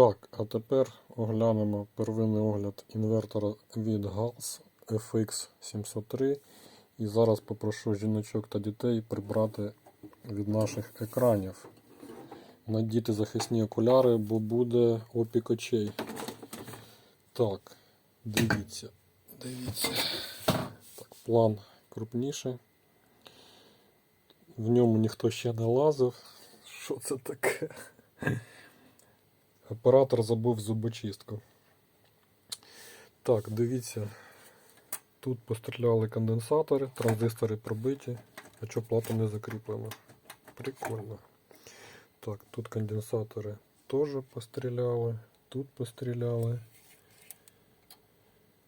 Так, а тепер оглянемо первинний огляд інвертора від GALS FX703. І зараз попрошу жіночок та дітей прибрати від наших екранів. Надіти захисні окуляри, бо буде опік очей. Так, дивіться, дивіться. Так, план крупніший. В ньому ніхто ще не лазив. Що це таке? Оператор забув зубочистку. Так, дивіться. Тут постріляли конденсатори, транзистори пробиті, а що плата не закріплена. Прикольно. Так, тут конденсатори теж постріляли, тут постріляли.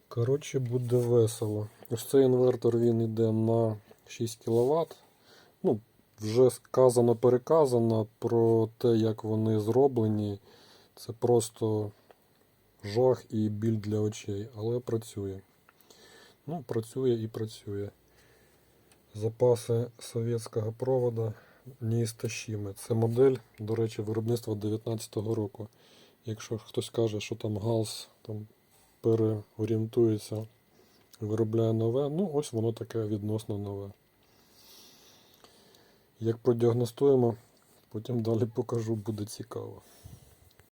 Коротше, буде весело. Ось цей інвертор він йде на 6 кВт. Ну, вже сказано, переказано про те, як вони зроблені. Це просто жах і біль для очей, але працює. Ну, працює і працює. Запаси совєтського провода неістощимі. Це модель, до речі, виробництва 19-го року. Якщо хтось каже, що там галс там переорієнтується, виробляє нове, ну ось воно таке відносно нове. Як продіагностуємо, потім далі покажу, буде цікаво.